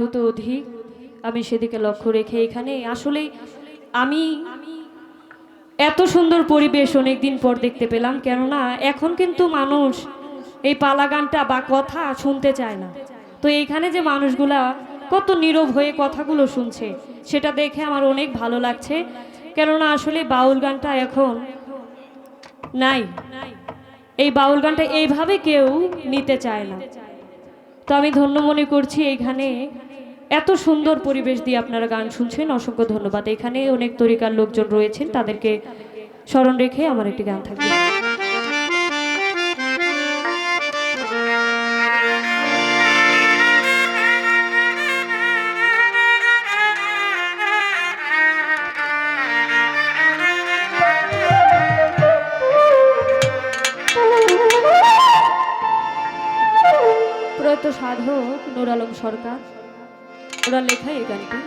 হতো অধিক, আমি সেদিকে লক্ষ্য রেখে এখানে আসলে আমি এত সুন্দর পরিবেশ অনেক দিন পর দেখতে পেলাম, কেননা এখন কিন্তু মানুষ এই পালা গানটা বা কথা শুনতে চায় না। তো এইখানে যে মানুষগুলা কত নীরব হয়ে কথাগুলো শুনছে, সেটা দেখে আমার অনেক ভালো লাগছে। কেননা আসলে বাউল গানটা এখন নাই। এই বাউল গানটা এইভাবে কেউ নিতে চায় না। তো আমি ধন্য মনে করছি এখানে এত সুন্দর পরিবেশ দিয়ে আপনারা গান শুনছেন। অসংখ্য ধন্যবাদ। এখানে অনেক তরিকার লোকজন রয়েছেন। তাদেরকে স্মরণ রেখে আমার একটি গান থাকবে। সাধক নুর আলম সরকার। ওরা লেখা এই গানটি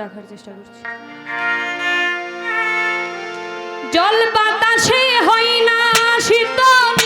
রাখার চেষ্টা করছি। জল বাতাসে হয় না শীতল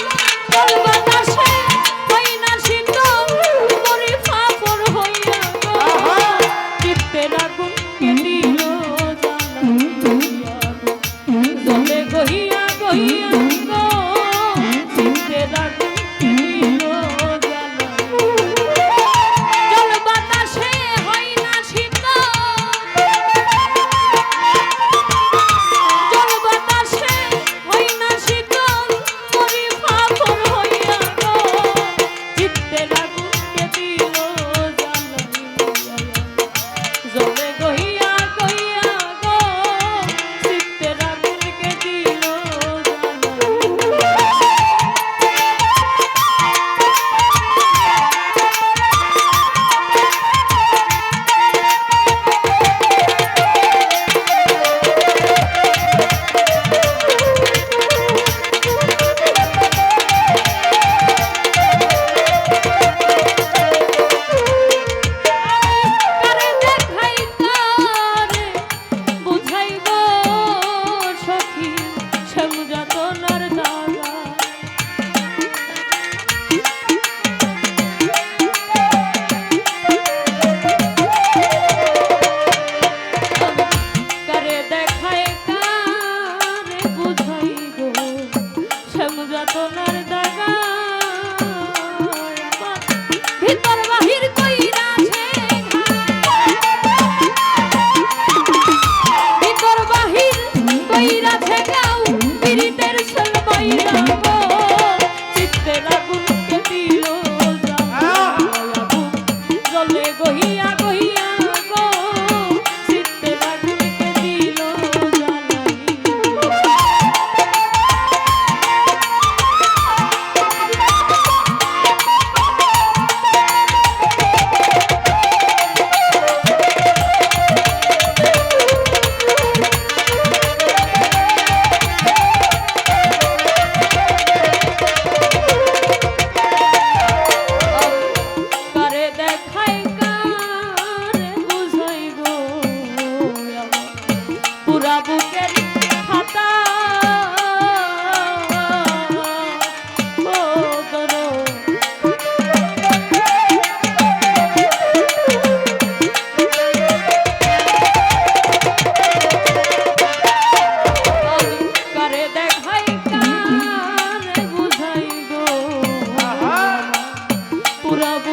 Bravo.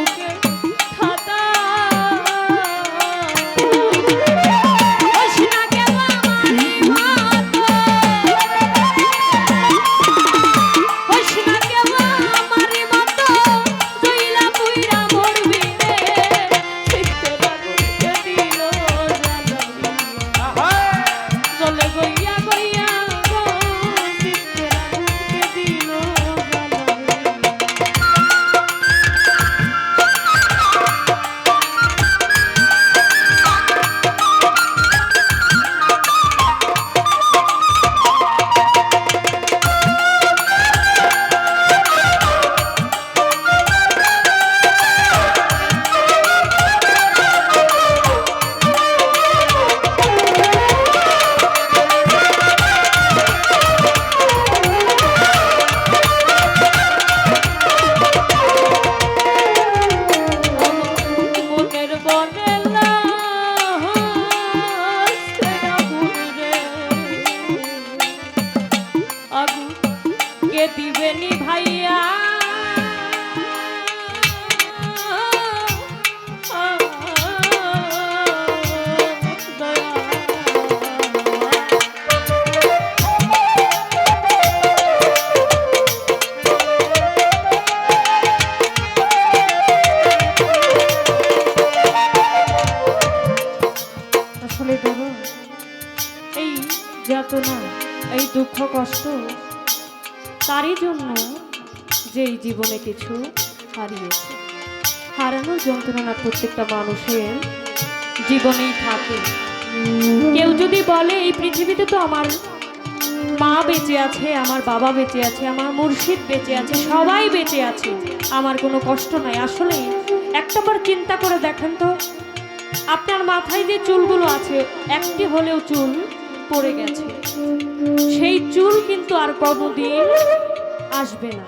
যন্ত্রণা এই দুঃখ কষ্ট? তারই জন্য যে এই জীবনে কিছু হারিয়েছে। হারানোর যন্ত্রণা প্রত্যেকটা মানুষের জীবনেই থাকে। কেউ যদি বলে, এই পৃথিবীতে তো আমার মা বেঁচে আছে, আমার বাবা বেঁচে আছে, আমার মুর্শিদ বেঁচে আছে, সবাই বেঁচে আছে, আমার কোনো কষ্ট নাই। আসলে একটাবার চিন্তা করে দেখেন তো, আপনার মাথায় যে চুলগুলো আছে, একটি হলেও চুল পড়ে গেছে। সেই চুল কিন্তু আর কোনোদিন আসবে না।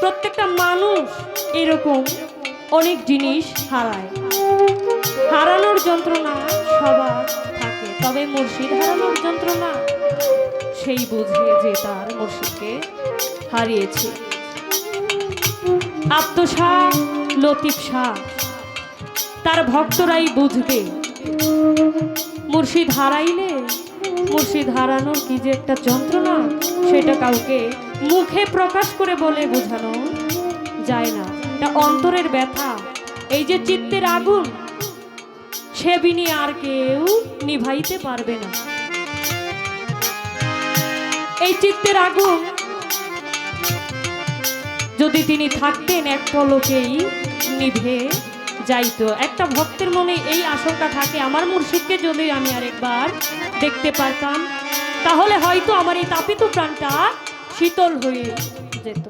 প্রত্যেকটা মানুষ এরকম অনেক জিনিস হারায়। হারানোর যন্ত্রণা সবার থাকে, তবে মুর্শিদ হারানোর যন্ত্রণা সেই বুঝে যে তার মুর্শিদকে হারিয়েছে। আত্মশাহ লতিফ শাহ তার ভক্তরাই বুঝবে মুর্শিদ হারাইলে? মুর্শিদ হারানোর কি যে একটা যন্ত্রণা? সেটা কাউকে মুখে প্রকাশ করে বলে বোঝানো যায় না। এটা অন্তরের ব্যথা। এই যে চিত্তের আগুন, সে বিনি আর কেউ নিভাইতে পারবে না। এই চিত্তের আগুন, যদি তিনি থাকতেন এক পলকেই নিভে যাইতো। একটা ভক্তের মনে এই আশঙ্কা থাকে, আমার মুর্শিদকে যদি আমি আরেকবার দেখতে পারতাম, তাহলে হয়তো আমার এই তাপিত প্রাণটা শীতল হয়ে যেত।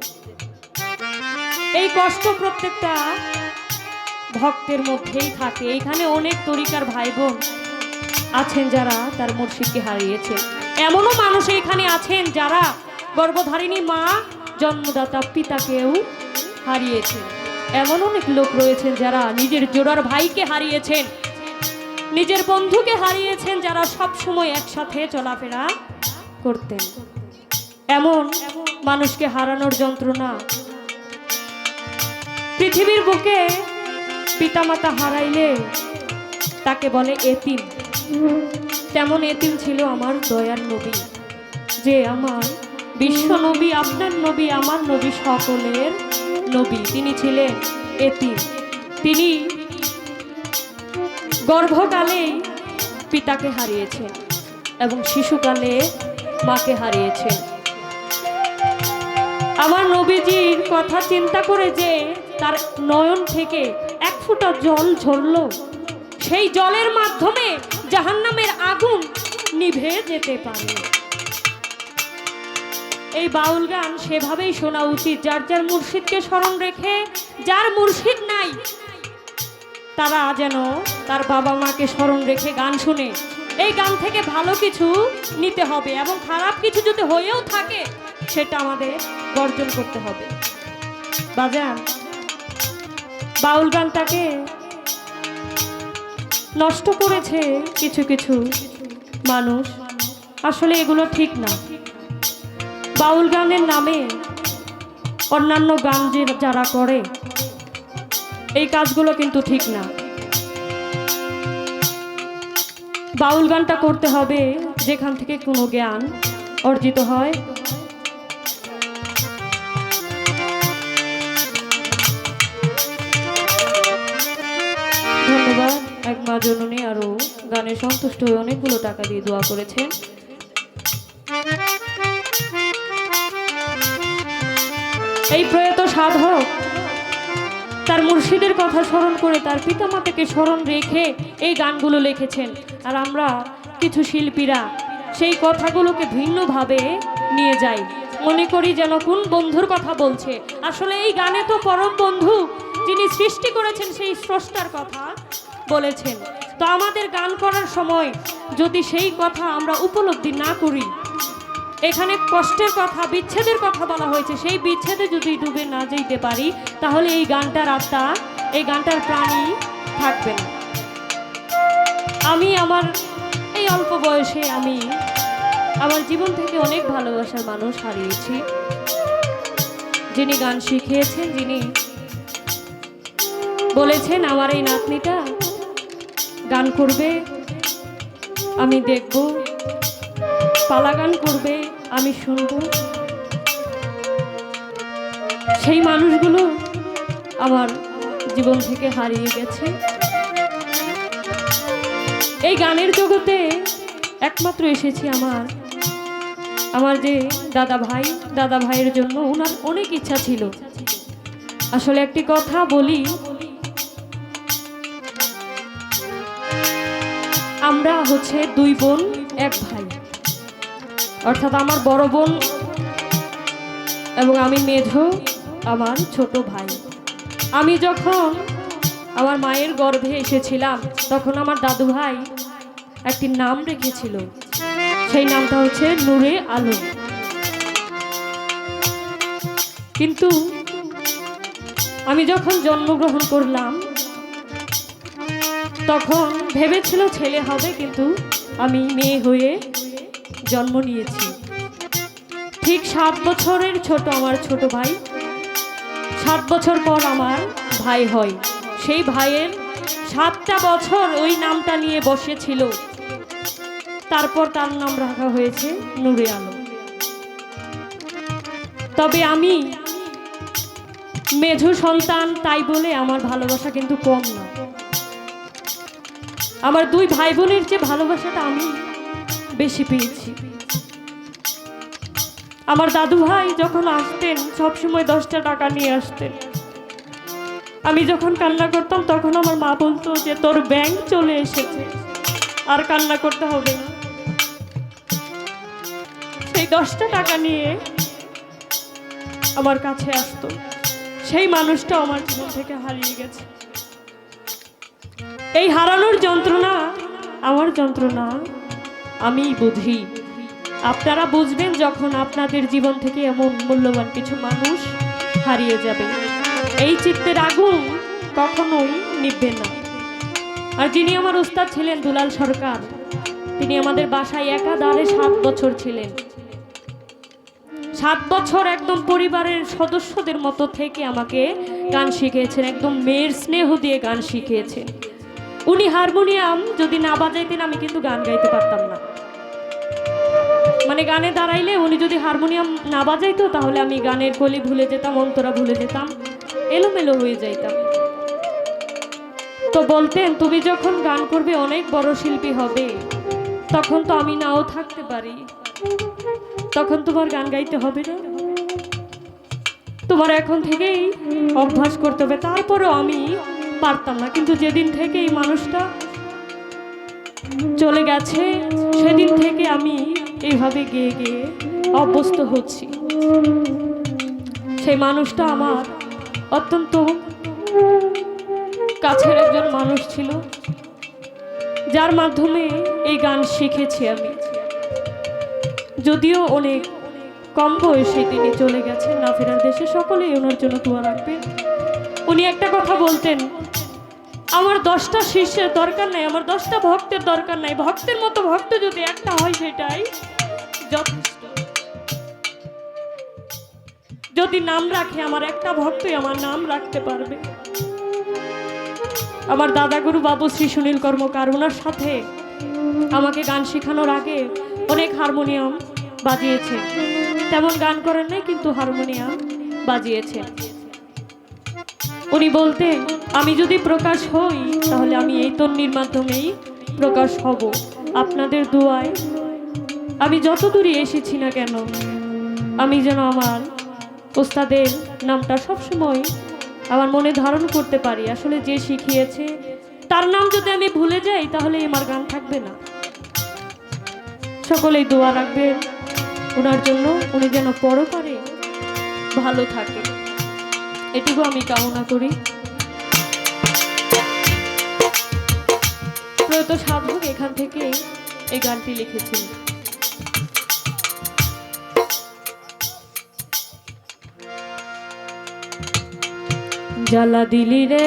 এই কষ্ট প্রত্যেকটা ভক্তের মধ্যেই থাকে। এখানে অনেক তরিকার ভাই বোন আছেন যারা তার মুর্শিদকে হারিয়েছে। এমনও মানুষ এখানে আছেন যারা গর্ভধারিণী মা, জন্মদাতা পিতাকেও হারিয়েছেন। এমন অনেক লোক রয়েছেন যারা নিজের জোড়ার ভাইকে হারিয়েছেন, নিজের বন্ধুকে হারিয়েছেন, যারা সব সময় একসাথে চলাফেরা করতেন। এমন মানুষকে হারানোর যন্ত্রণা পৃথিবীর বুকে পিতামাতা হারাইলে তাকে বলে এতিম। তেমন এতিম ছিল আমার দয়ার নবী, যে আমার বিশ্ব নবী, আপনার নবী, আমার নবী সকলের নবী, তিনি ছিলেন এতিম। তিনি গর্ভকালে পিতাকে হারিয়েছেন এবং শিশুকালে মাকে হারিয়েছেন। আমার নবীজির কথা চিন্তা করে যে তার নয়ন থেকে এক ফোঁটা জল ঝরল, সেই জলের মাধ্যমে জাহান্নামের আগুন নিভে যেতে পারে। এই বাউল গান সেভাবেই শোনা উচিত। যার যার মুর্শিদকে স্মরণ রেখে, যার মুর্শিদ নাই, তারা যেন তার বাবা মাকে স্মরণ রেখে গান শুনে। এই গান থেকে ভালো কিছু নিতে হবে এবং খারাপ কিছু যদি হয়েও থাকে, সেটা আমাদের বর্জন করতে হবে। বাজান, বাউল গানটাকে নষ্ট করেছে কিছু কিছু মানুষ। আসলে এগুলো ঠিক না। বাউল গানের নামে অন্যান্য গান যে যারা করে, এই কাজগুলো কিন্তু ঠিক না। বাউল গানটা করতে হবে যেখান থেকে কোনো জ্ঞান অর্জিত হয়। ধন্যবাদ। এক মা জননী আরও গানে সন্তুষ্ট হয়ে অনেকগুলো টাকা দিয়ে দোয়া করেছেন। এই প্রয়াত সাধক, তার মুর্শিদের কথা স্মরণ করে তার পিতামাতাকে স্মরণ রেখে এই গানগুলো লিখেছেন। আর আমরা কিছু শিল্পীরা সেই কথাগুলোকে ভিন্নভাবে নিয়ে যাই। মনে করি যেন কোন বন্ধুর কথা বলছে। আসলে এই গানে তো পরম বন্ধু যিনি সৃষ্টি করেছেন সেই স্রষ্টার কথা বলেছেন। তো আমাদের গান করার সময় যদি সেই কথা আমরা উপলব্ধি না করি এখানে কষ্টের কথা, বিচ্ছেদের কথা বলা হয়েছে। সেই বিচ্ছেদে যদি ডুবে না যেতে পারি, তাহলে এই গানটার আত্মা, এই গানটার প্রাণী থাকবে না। আমি আমার, এই অল্প বয়সে আমি আমার জীবন থেকে অনেক ভালোবাসার মানুষ হারিয়েছি। যিনি গান শিখিয়েছেন, যিনি বলেছেন, আমার এই নাতনিটা গান করবে, আমি দেখব। পালা গান করবে, আমি শুনব। সেই মানুষগুলো আমার জীবন থেকে হারিয়ে গেছে। এই গানের জগতে একমাত্র এসেছি আমার। আমার যে দাদা ভাই, দাদা ভাইয়ের জন্য ওনার অনেক ইচ্ছা ছিল। আসলে একটি কথা বলি, আমরা হচ্ছে দুই বোন, এক ভাই। অর্থাৎ আমার বড় বোন এবং আমি মেঝো, আমার ছোট ভাই। আমি যখন আমার মায়ের গর্ভে এসেছিলাম, তখন আমার দাদু ভাই একটি নাম রেখেছিল। সেই নামটা হচ্ছে নূরে আলম কিন্তু আমি যখন জন্মগ্রহণ করলাম, তখন ভেবেছিল ছেলে হবে, কিন্তু আমি মেয়ে হয়ে জন্ম নিয়েছি। ঠিক সাত বছরের ছোট আমার ছোট ভাই। সাত বছর পর আমার ভাই হয়। সেই ভাইয়ের সাতটা বছর ওই নামটা নিয়ে বসেছিল। তারপর তার নাম রাখা হয়েছে নূরে আলো তবে আমি মেঝু সন্তান, তাই বলে আমার ভালোবাসা কিন্তু কম না। আমার দুই ভাই বোনের যে ভালোবাসাটা আমি বেশি পেয়েছি। আমার দাদু ভাই যখন আসতেন, সবসময় দশটা টাকা নিয়ে আসতেন। আমি যখন কান্না করতাম, তখন আমার মা বলতো যে, তোর ব্যাংক চলে এসেছে, আর কান্না করতে হবে না। সেই দশটা টাকা নিয়ে আমার কাছে আসতো। সেই মানুষটা আমার জীবন থেকে হারিয়ে গেছে। এই হারানোর যন্ত্রণা আমার যন্ত্রণা। আমি বুঝি। আপনারা বুঝবেন যখন আপনাদের জীবন থেকে এমন মূল্যবান কিছু মানুষ হারিয়ে যাবে। এই চিত্তের আগুন কখনোই নিভবে না। আর যিনি আমার উস্তাদ ছিলেন দুলাল সরকার, তিনি আমাদের বাসায় একা একাধারে সাত বছর ছিলেন। সাত বছর একদম পরিবারের সদস্যদের মতো থেকে আমাকে গান শিখিয়েছেন, একদম মেয়ের স্নেহ দিয়ে গান শিখিয়েছেন। উনি হারমোনিয়াম যদি না বাজাইতেন আমি কিন্তু গান গাইতে পারতাম না। মানে গানে দাঁড়াইলে উনি যদি হারমোনিয়াম না বাজাইতো, তাহলে আমি গানের কলি ভুলে যেতাম, অন্তরা ভুলে যেতাম, এলোমেলো হয়ে যাইতাম। তো বলতেন, তুমি যখন গান করবে, অনেক বড় শিল্পী হবে। তখন তো আমি নাও থাকতে পারি। তখন তোমার গান গাইতে হবে না। তোমার এখন থেকেই অভ্যাস করতে হবে। তারপরেও আমি পারতাম না। কিন্তু যেদিন থেকে এই মানুষটা চলে গেছে। সেদিন থেকে আমি এইভাবে গিয়ে গিয়ে অভ্যস্ত হচ্ছি। সেই মানুষটা আমার অত্যন্ত কাছের একজন মানুষ ছিল, যার মাধ্যমে এই গান শিখেছি আমি। যদিও অনেক কম বয়সে তিনি চলে গেছেন না ফেরার দেশে, সকলেই ওনার জন্য দোয়া রাখবেন। উনি একটা কথা বলতেন আমার দশটা শিষ্যের দরকার নাই, আমার দশটা ভক্তের দরকার নাই। ভক্তের মতো ভক্ত যদি একটা হয় সেটাই যথেষ্ট। যদি নাম রাখে, আমার একটা ভক্তই আমার নাম রাখতে পারবে। আমার দাদাগুরু বাবু শ্রী সুনীল কর্মকার, ওনার সাথে আমাকে গান শেখানোর আগে অনেক হারমোনিয়াম বাজিয়েছে। তেমন গান করেন নাই, কিন্তু হারমোনিয়াম বাজিয়েছে। উনি বলতেন, আমি যদি প্রকাশ হই, তাহলে আমি এই তন্নির মাধ্যমেই প্রকাশ হব আপনাদের দোয়ায়। আমি যত দূরে এসেছি না কেন, আমি যেন আমার ওস্তাদের নামটা সবসময় আমার মনে ধারণ করতে পারি। আসলে যে শিখিয়েছে, তার নাম যদি আমি ভুলে যাই, তাহলে আমার গান থাকবে না। সকলেই দোয়া রাখবেন। ওনার জন্য উনি যেন পরপারে ভালো থাকে এটুকু আমি কামনা করি। প্রয়ত সাধক এখান থেকে এই গানটি লিখেছেন। জ্বালা দিলি রে